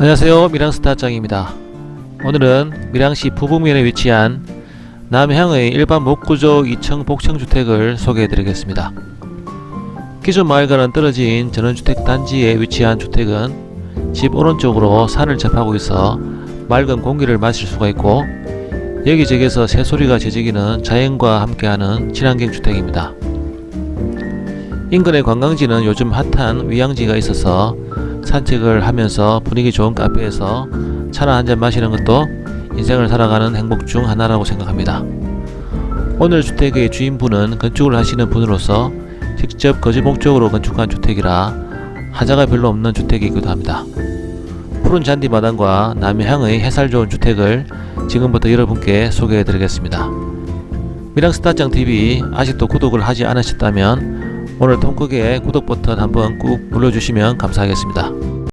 안녕하세요. 미랑스타 짱입니다. 오늘은 밀양시 부북면에 위치한 남향의 일반 목구조 2층 복층주택을 소개해 드리겠습니다. 기존 마을과는 떨어진 전원주택 단지에 위치한 주택은 집 오른쪽으로 산을 접하고 있어 맑은 공기를 마실 수가 있고 여기저기서 새소리가 제지기는 자연과 함께하는 친환경 주택입니다. 인근의 관광지는 요즘 핫한 위양지가 있어서 산책을 하면서 분위기 좋은 카페에서 차나 한잔 마시는 것도 인생을 살아가는 행복 중 하나라고 생각합니다. 오늘 주택의 주인분은 건축을 하시는 분으로서 직접 거주 목적으로 건축한 주택이라 하자가 별로 없는 주택이기도 합니다. 푸른 잔디 마당과 남해향의 해살 좋은 주택을 지금부터 여러분께 소개해 드리겠습니다. 미랑스타짱 TV 아직도 구독을 하지 않으셨다면 오늘 통크게 구독 버튼 한번 꾹 눌러주시면 감사하겠습니다.